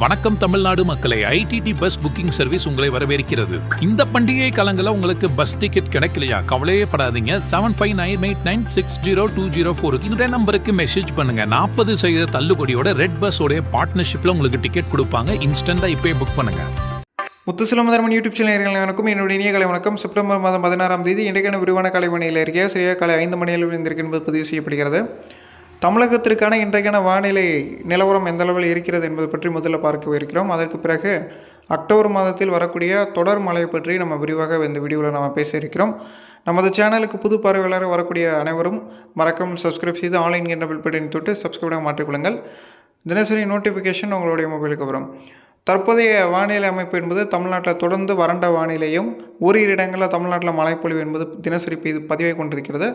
வணக்கம் தமிழ்நாடு மக்களை. IDD bus booking service உங்களை வரவேற்கிறது. இந்த பண்டிகை காலங்களில் உங்களுக்கு பஸ் டிக்கெட் கிடைக்கலையா? கவலையே படாதீங்க. Seven five nine eight nine six zero two zero four இந்த நம்பருக்கு மெசேஜ் பண்ணுங்க. நாற்பது சதவீத தள்ளுபடியோட ரெட் பஸ்ஸோட பார்ட்னர்ஷிப்ல உங்களுக்கு டிக்கெட் கொடுப்பாங்க. இன்ஸ்டன்டா இப்பவே புக் பண்ணுங்க. முத்துசிலம் தர்மன் யூடியூப் சேனல் நேயர்கள் வணக்கம் என்னுடைய இனிய கலை வணக்கம். செப்டம்பர் மாதம் பதினாறாம் தேதி இன்றைக்கான விரிவான கலைமணியில் மணியில் சரியாக காலை ஐந்து மணியில் இருந்திருக்கு என்பது பதிவு செய்யப்படுகிறது. தமிழகத்திற்கான இன்றைக்கான வானிலை நிலவரம் எந்த அளவில் இருக்கிறது என்பது பற்றி முதல்ல பார்க்க இருக்கிறோம். அதற்கு பிறகு அக்டோபர் மாதத்தில் வரக்கூடிய தொடர் மழை பற்றி நம்ம விரிவாக இந்த வீடியோவில் நம்ம பேச இருக்கிறோம். நமது சேனலுக்கு புது பார்வையாளர் வரக்கூடிய அனைவரும் மறக்காமல் சப்ஸ்கிரைப் செய்து ஆன்லைன் என்ற பில் பட்டனை தொட்டு சப்ஸ்கிரைபாக மாற்றிக்கொள்ளுங்கள். தினசரி நோட்டிஃபிகேஷன் உங்களுடைய மொபைலுக்கு வரும். தற்போதைய வானிலை அமைப்பு என்பது தமிழ்நாட்டில் தொடர்ந்து வறண்ட வானிலையும் ஓரிரு இடங்களில் தமிழ்நாட்டில் மழைப்பொழிவு என்பது தினசரி பெய்து பதிவை கொண்டிருக்கிறது.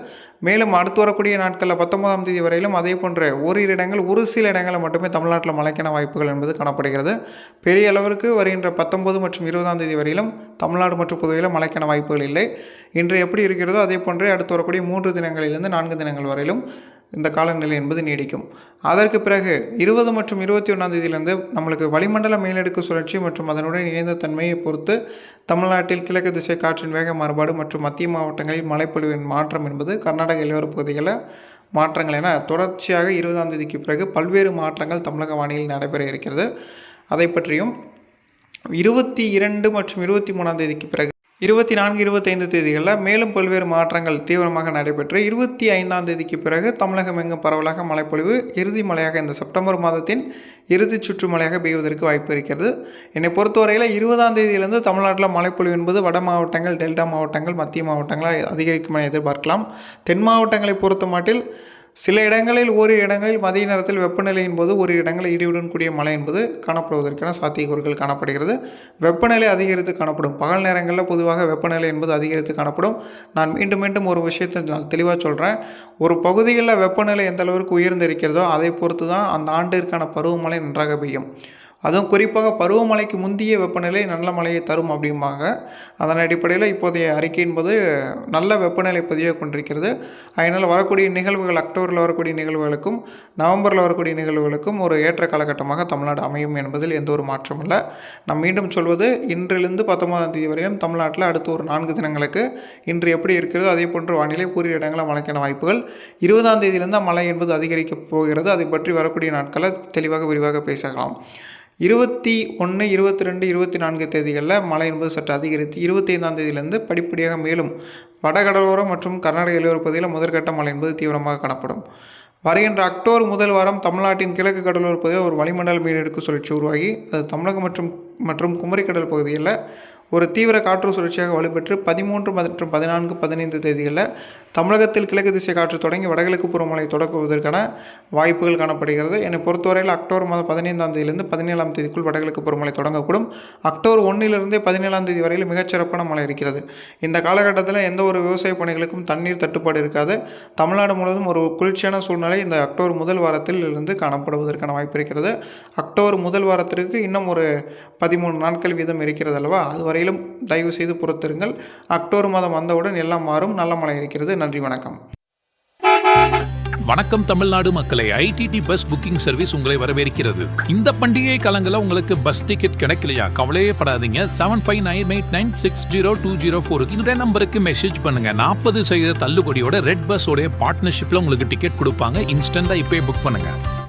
மேலும் அடுத்து வரக்கூடிய நாட்களில் பத்தொன்பதாம் தேதி வரையிலும் அதே போன்ற ஓரிரு இடங்கள் ஒரு சில இடங்களில் மட்டுமே தமிழ்நாட்டில் மழைக்கான வாய்ப்புகள் என்பது காணப்படுகிறது. பெரிய அளவிற்கு வருகின்ற பத்தொன்பது மற்றும் இருபதாம் தேதி வரையிலும் தமிழ்நாடு மற்றும் புதுவையில் மழைக்கான வாய்ப்புகள் இல்லை. இன்று எப்படி இருக்கிறதோ அதே போன்றே அடுத்து வரக்கூடிய மூன்று தினங்களிலிருந்து நான்கு தினங்கள் வரையிலும் இந்த காலநிலை என்பது நீடிக்கும். அதற்கு பிறகு இருபது மற்றும் இருபத்தி ஒன்றாம் தேதியிலிருந்து நம்மளுக்கு வளிமண்டல மேலடுக்கு சுழற்சி மற்றும் அதனுடன் இணைந்த தன்மையை பொறுத்து தமிழ்நாட்டில் கிழக்கு திசை காற்றின் வேக மாறுபாடு மற்றும் மத்திய மாவட்டங்களில் மழைப்பொழிவின் மாற்றம் என்பது கர்நாடக எல்லையோர பகுதிகளில் மாற்றங்கள் என தொடர்ச்சியாக இருபதாம் தேதிக்கு பிறகு பல்வேறு மாற்றங்கள் தமிழக வானிலையில் நடைபெற இருக்கிறது. அதை பற்றியும் இருபத்தி இரண்டு மற்றும் இருபத்தி மூணாம் தேதிக்கு பிறகு இருபத்தி நான்கு இருபத்தைந்து தேதிகளில் மேலும் பல்வேறு மாற்றங்கள் தீவிரமாக நடைபெற்று இருபத்தி ஐந்தாம் தேதிக்கு பிறகு தமிழகம் எங்கும் பரவலாக மழைப்பொழிவு இறுதி மழையாக இந்த செப்டம்பர் மாதத்தின் இறுதி சுற்று மழையாக பெய்வதற்கு வாய்ப்பு இருக்கிறது. என்னை பொறுத்தவரையில் இருபதாம் தேதியிலிருந்து தமிழ்நாட்டில் மழைப்பொழிவு என்பது வட மாவட்டங்கள் டெல்டா மாவட்டங்கள் மத்திய மாவட்டங்களை அதிகரிக்கும் என எதிர்பார்க்கலாம். தென் மாவட்டங்களை பொறுத்த மாட்டில் சில இடங்களில் ஒரு இடங்களில் மதிய நேரத்தில் வெப்பநிலையின் போது ஒரு இடங்களில் இடியுடன் கூடிய மழை என்பது காணப்படுவதற்கான சாத்தியக்கூறுகள் காணப்படுகிறது. வெப்பநிலை அதிகரித்து காணப்படும். பகல் நேரங்களில் பொதுவாக வெப்பநிலை என்பது அதிகரித்து காணப்படும். நான் மீண்டும் மீண்டும் ஒரு விஷயத்தை நான் தெளிவாக சொல்கிறேன் ஒரு பகுதிகளில் வெப்பநிலை எந்த அளவிற்கு உயர்ந்திருக்கிறதோ அதை பொறுத்து தான் அந்த ஆண்டிற்கான பருவமழை நன்றாக பெய்யும். அதுவும் குறிப்பாக பருவமழைக்கு முந்தைய வெப்பநிலை நல்ல மழையை தரும் அப்படிம்பாங்க. அதன் அடிப்படையில் இப்போதைய அறிக்கை என்பது நல்ல வெப்பநிலை பதிவாக கொண்டிருக்கிறது. அதனால் வரக்கூடிய நிகழ்வுகள் அக்டோபரில் வரக்கூடிய நிகழ்வுகளுக்கும் நவம்பரில் வரக்கூடிய நிகழ்வுகளுக்கும் ஒரு ஏற்ற காலகட்டமாக தமிழ்நாடு அமையும் என்பதில் எந்த ஒரு மாற்றமும் இல்லை. நான் மீண்டும் சொல்வது இன்றிலிருந்து பத்தொன்பதாம் தேதி வரையும் தமிழ்நாட்டில் அடுத்த ஒரு நான்கு தினங்களுக்கு இன்று எப்படி இருக்கிறதோ அதே போன்ற வானிலை கூறிய இடங்களில் மழைக்கான வாய்ப்புகள். இருபதாம் தேதியிலிருந்து மழை என்பது அதிகரிக்கப் போகிறது. அதை பற்றி வரக்கூடிய நாட்களை தெளிவாக விரிவாக பேசலாம். இருபத்தி ஒன்று இருபத்தி ரெண்டு இருபத்தி நான்கு தேதிகளில் மழை என்பது சற்று அதிகரித்து இருபத்தைந்தாம் தேதியிலிருந்து படிப்படியாக மேலும் வடகடலோரம் மற்றும் கர்நாடக எல்லையோர பகுதியில் முதற்கட்ட மழை என்பது தீவிரமாக காணப்படும். வருகின்ற அக்டோபர் முதல் வாரம் தமிழ்நாட்டின் கிழக்கு கடலோர பகுதியில் ஒரு வளிமண்டல மேலடுக்கு சுழற்சி உருவாகி அது தமிழகம் மற்றும் மற்றும் குமரிக்கடல் பகுதியில் ஒரு தீவிர காற்று சுழற்சியாக வலுப்பெற்று பதிமூன்று மற்றும் பதினான்கு பதினைந்து தேதிகளில் தமிழகத்தில் கிழக்கு திசை காற்று தொடங்கி வடகிழக்கு புறமழை தொடங்குவதற்கான வாய்ப்புகள் காணப்படுகிறது. என்னை பொறுத்தவரையில் அக்டோபர் மாதம் பதினைந்தாம் தேதியிலிருந்து பதினேழாம் தேதிக்குள் வடகிழக்கு புறமழை தொடங்கக்கூடும். அக்டோபர் ஒன்றிலிருந்தே பதினேழாம் தேதி வரையில் மிகச்சிறப்பான மழை இருக்கிறது. இந்த காலகட்டத்தில் எந்த ஒரு விவசாய பணிகளுக்கும் தண்ணீர் தட்டுப்பாடு இருக்காது. தமிழ்நாடு முழுவதும் ஒரு குளிர்ச்சியான சூழ்நிலை இந்த அக்டோபர் முதல் வாரத்தில் இருந்து காணப்படுவதற்கான வாய்ப்பு இருக்கிறது. அக்டோபர் முதல் வாரத்திற்கு இன்னும் ஒரு பதிமூணு நாட்கள் வீதம் இருக்கிறது அல்லவா? அதுவரை வரையிலும் தயவு செய்து பொறுத்திருங்கள். அக்டோபர் மாதம் வந்தவுடன் எல்லாம் மாறும். நல்ல மழை இருக்கிறது. நன்றி வணக்கம். வணக்கம் தமிழ்நாடு மக்களை. ஐடிடி பஸ் புக்கிங் சர்வீஸ் உங்களை வரவேற்கிறது. இந்த பண்டிகை காலங்களில் உங்களுக்கு பஸ் டிக்கெட் கிடைக்கலையா? கவலையே படாதீங்க. Seven five nine eight nine six zero two zero four இந்த நம்பருக்கு மெசேஜ் பண்ணுங்க. நாற்பது சதவீத தள்ளுபடியோட ரெட் பஸ்ஸோட பார்ட்னர்ஷிப்ல உங்களுக்கு டிக்கெட் கொடுப்பாங்க. இன்ஸ்டன்டா இப்பவே புக் பண்ணுங்க.